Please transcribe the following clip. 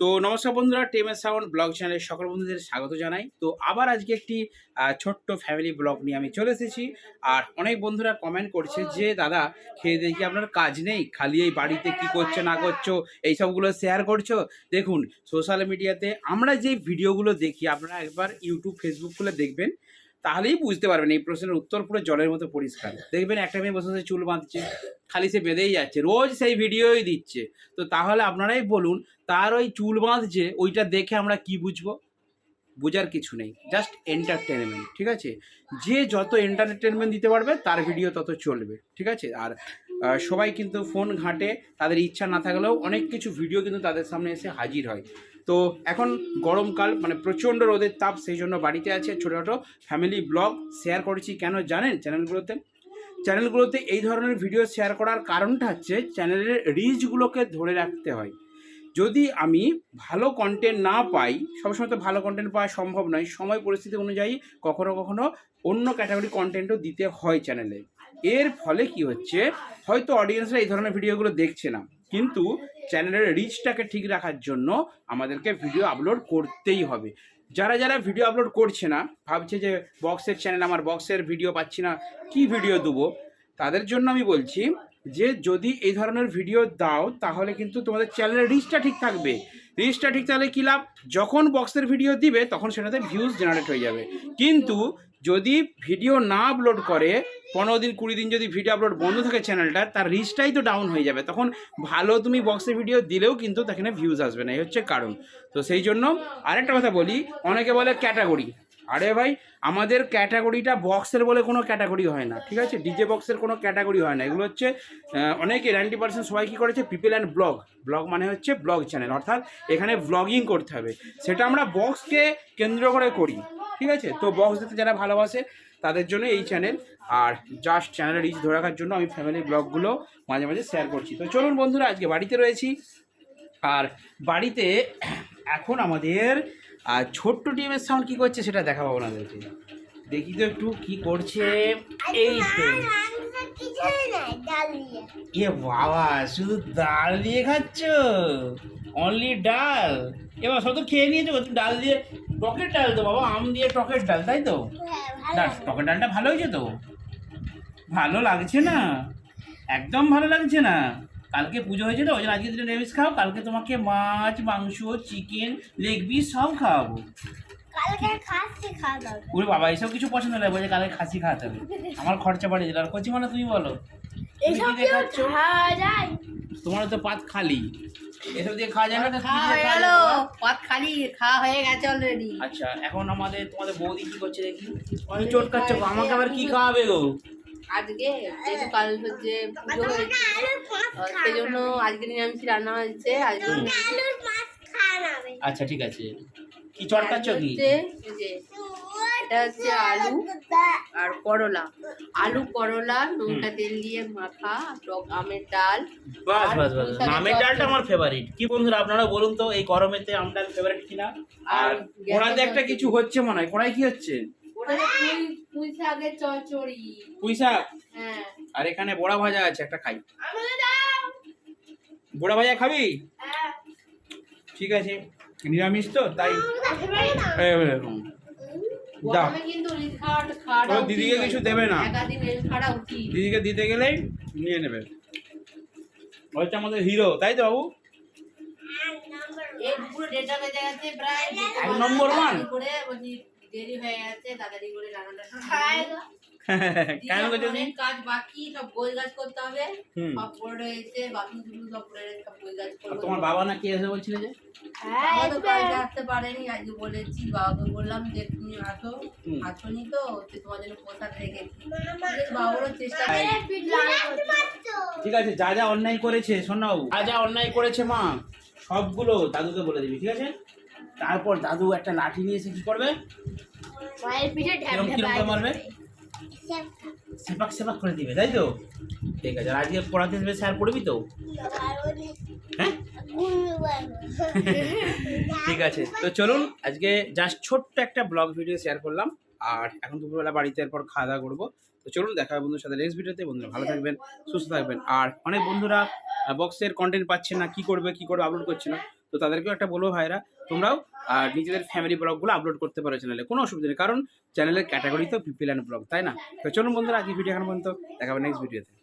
তো নমস্কার বন্ধুরা টেমের সাউন্ড ব্লগ চ্যানেলের সকল বন্ধুদের স্বাগত জানাই। তো আবার আজকে একটি ছোট্ট ফ্যামিলি ব্লগ নিয়ে আমি চলে এসেছি। আর অনেক বন্ধুরা কমেন্ট করছে যে, দাদা, খেয়ে দেখি আপনার কাজ নেই? খালি এই বাড়িতে কি করছ, না করছ? এই সবগুলো শেয়ার করছ? দেখুন সোশ্যাল মিডিয়াতে আমরা যে ভিডিওগুলো দেখি, আপনারা একবার ইউটিউব ফেসবুক খুলে দেখবেন। তাহলেই বুঝতে পারবেন এই প্রশ্নের উত্তর পুরো জলের মতো পরিষ্কার। দেখবেন একটা মেয়ে বসে চুল বাঁধছে, খালি সে বেঁধেই যাচ্ছে, রোজ সেই ভিডিওই দিচ্ছে। তো তাহলে আপনারাই বলুন, তার ওই চুল বাঁধছে, ওইটা দেখে আমরা কি বুঝব? বোঝার কিছু নেই জাস্ট এন্টারটেনমেন্ট ঠিক আছে? যে যত এন্টারটেনমেন্ট দিতে পারবে, তার ভিডিও তত চলবে, ঠিক আছে? আর সবাই কিন্তু ফোন ঘাঁটে, তাদের ইচ্ছা না থাকলেও অনেক কিছু ভিডিও কিন্তু তাদের সামনে এসে হাজির হয়। তো এখন গরমকাল মানে প্রচণ্ড রোদের তাপ, সেই জন্য বাড়িতে আছে ছোটো ছোটো ফ্যামিলি ব্লগ শেয়ার করেছি। কেন জানেন চ্যানেলগুলোতে চ্যানেলগুলোতে এই ধরনের ভিডিও শেয়ার করার কারণটা হচ্ছে চ্যানেলের রিচগুলোকে ধরে রাখতে হয়। যদি আমি ভালো কন্টেন্ট না পাই, সবসময় তো ভালো কন্টেন্ট পাওয়া সম্ভব নয়, সময় পরিস্থিতি অনুযায়ী কখনো কখনো অন্য ক্যাটাগরি কন্টেন্টও দিতে হয় চ্যানেলে এর ফলে কি হচ্ছে? হয়তো অডিয়েন্সরা এই ধরনের ভিডিওগুলো দেখছে না। কিন্তু চ্যানেলের রিচটাকে ঠিক রাখার জন্য আমাদেরকে ভিডিও আপলোড করতেই হবে। যারা যারা ভিডিও আপলোড করছে না, ভাবছে যে বক্সের চ্যানেল আমার বক্সের ভিডিও পাচ্ছি না, কি ভিডিও দেবো? তাদের জন্য আমি বলছি যে, যদি এই ধরনের ভিডিও দাও, তাহলে কিন্তু তোমাদের চ্যানেলের রিচটা ঠিক থাকবে। রিচটা ঠিক তাহলে কী লাভ? যখন বক্সের ভিডিও দিবে, তখন সেটাতে ভিউজ জেনারেট হয়ে যাবে। কিন্তু যদি ভিডিও না আপলোড করে পনেরো দিন, কুড়ি দিন যদি ভিডিও আপলোড বন্ধ থাকে চ্যানেলটা তার রিচটাই তো ডাউন হয়ে যাবে। তখন ভালো তুমি বক্সে ভিডিও দিলেও কিন্তু সেখানে ভিউজ আসবে না, এই হচ্ছে কারণ। তো সেই জন্য আরেকটা কথা বলি, অনেকে বলে ক্যাটাগরি আরে ভাই, আমাদের ক্যাটাগরিটা বক্সের বলে কোনো ক্যাটাগরি হয় না, ঠিক আছে? ডিজে বক্সের কোনো ক্যাটাগরি হয় না। এগুলো হচ্ছে অনেকে নাইনটি পার্সেন্ট সবাই কী করেছে? পিপল অ্যান্ড ব্লগ ব্লগ মানে হচ্ছে ব্লগ চ্যানেল অর্থাৎ এখানে ব্লগিং করতে হবে। সেটা আমরা বক্সকে কেন্দ্র করে করি, ঠিক আছে? তো বক্স দিতে যারা ভালোবাসে তাদের জন্য এই চ্যানেল আর জাস্ট চ্যানেলের রিচ ধরে রাখার জন্য আমি ফ্যামিলির ব্লগগুলো মাঝে মাঝে শেয়ার করছি। তো চলুন বন্ধুরা, আজকে বাড়িতে রয়েছি। আর বাড়িতে এখন আমাদের আর ছোট্ট টিমের সাউন্ড কী করছে সেটা দেখাবো আপনাদেরকে। দেখি তো একটু কী করছে। এই এ বাবা, শুধু ডাল দিয়ে খাচ্ছ? অনলি ডাল? এবার সব তো খেয়ে নিয়েছো ডাল দিয়ে টকের ডাল তো বাবা, আম দিয়ে টকের ডাল, তাই তো? টকের ডালটা ভালো হয়েছে তো? ভালো লাগছে না। একদম ভালো লাগছে না। কালকে পুজো হয়েছে তো ওই জন্য আজকে দিনে নিরামিষ খাও। কালকে তোমাকে মাছ মাংস চিকেন লেগ পিস সব খাওয়াবো। ওর বাবা এসব কিছু পছন্দ নয় বলছে কালকে খাসি খাওয়াতে হবে। আমার খরচা বাড়িয়ে দিল আর কচি মানে তুমি বলো। কি খাচ্ছ তোমার তো পাত খালি। এসব দিয়ে খাওয়া যায় না? তো খাওয়া হয়ে গেল? পথ খালি খাওয়া হয়ে গেছে অলরেডি আচ্ছা এখন আমাদের তোমাদের বৌদি কি করছে দেখি? অনেক চোট কাচ্ছে আমাকে আবার কি খাওয়াবে গো? আজকে যেহেতু কাল হচ্ছে পুজো হয়েছে সেই জন্য আজকে নিরামিষ রান্না হয়েছে আজকে আচ্ছা ঠিক আছে। কি চটকাচ্ছ কি? এটা হচ্ছে আলু আর করলা। আলু করলা লঙ্কা তেল দিয়ে মাখা টক আমের ডাল। বাস বাস বাস। আমের ডালটা আমার ফেভারিট কি বন্ধুরা আপনারা বলুন তো এই গরমেতে আম ডাল ফেভারিট কিনা? আর ওনাতে একটা কিছু হচ্ছে মনে হয়। কোনায় কি হচ্ছে? পুঁই শাকের পুঁই শাক? হ্যাঁ। আর এখানে বড়া ভাজা আছে একটা খাই। বড়া ভাজা খাবি? ঠিক আছে। নিরামিষ তো তাই। দিদিকে কিছু দেবে না। দিদিকে দিতে গেলেই নিয়ে নেবে। হচ্ছে আমাদের হিরো তাই তো বাবু? Number one? দেরি হয়ে গেছে তাড়াতাড়ি করে রান্নাটা কেন অনেক কাজ বাকি সব বই গাছ করতে হবে। সব পড়ে রয়েছে বাথরুম টুথরুম সব পড়ে রয়েছে সব বই গাছ করব। তোমার বাবা নাকি এসে বলছিলে যে? বাবা তো আসতে পারেনি আজকে বলেছি বাবাকে বললাম যে তুমি আসো। আসোনি তো তোমার জন্য পোশাক রেখেছি। বাবারও চেষ্টা। ঠিক আছে যা যা অন্যায় করেছে শোনাও যা যা অন্যায় করেছে মা সবগুলো দাদুকে বলে দিবি ঠিক আছে? তারপর দাদু একটা লাঠি নিয়ে এসে কি করবে? মায়ের পিঠে মারবে? সেপাক সেপাক করে দিবে তাই তো? ঠিক আছে আর আজকে পড়াতে দেবে স্যার পড়বি তো? হ্যাঁ? ঠিক আছে তো চলুন আজকে জাস্ট ছোট্ট একটা ব্লগ ভিডিও শেয়ার করলাম। আর এখন দুপুরবেলা বাড়িতে এরপর খাওয়া দাওয়া করব। তো চলুন দেখা হবে বন্ধুর সাথে নেক্সট ভিডিওতে বন্ধুরা ভালো থাকবেন সুস্থ থাকবেন। আর অনেক বন্ধুরা বক্সের কন্টেন্ট পাচ্ছে না কি করবে কি করবে আপলোড করছে না তো তাদেরকেও একটা বলব ভাইরা তোমরাও আর নিজেদের ফ্যামিলি ব্লগগুলো আপলোড করতে পারো চ্যানেলে কোনো অসুবিধা নেই কারণ চ্যানেলের ক্যাটাগরি তো পিপিল অ্যান্ড ব্লগ তাই না? তো চলুন বন্ধুরা আজকে ভিডিও এখন পর্যন্ত দেখা হবে নেক্সট ভিডিওতে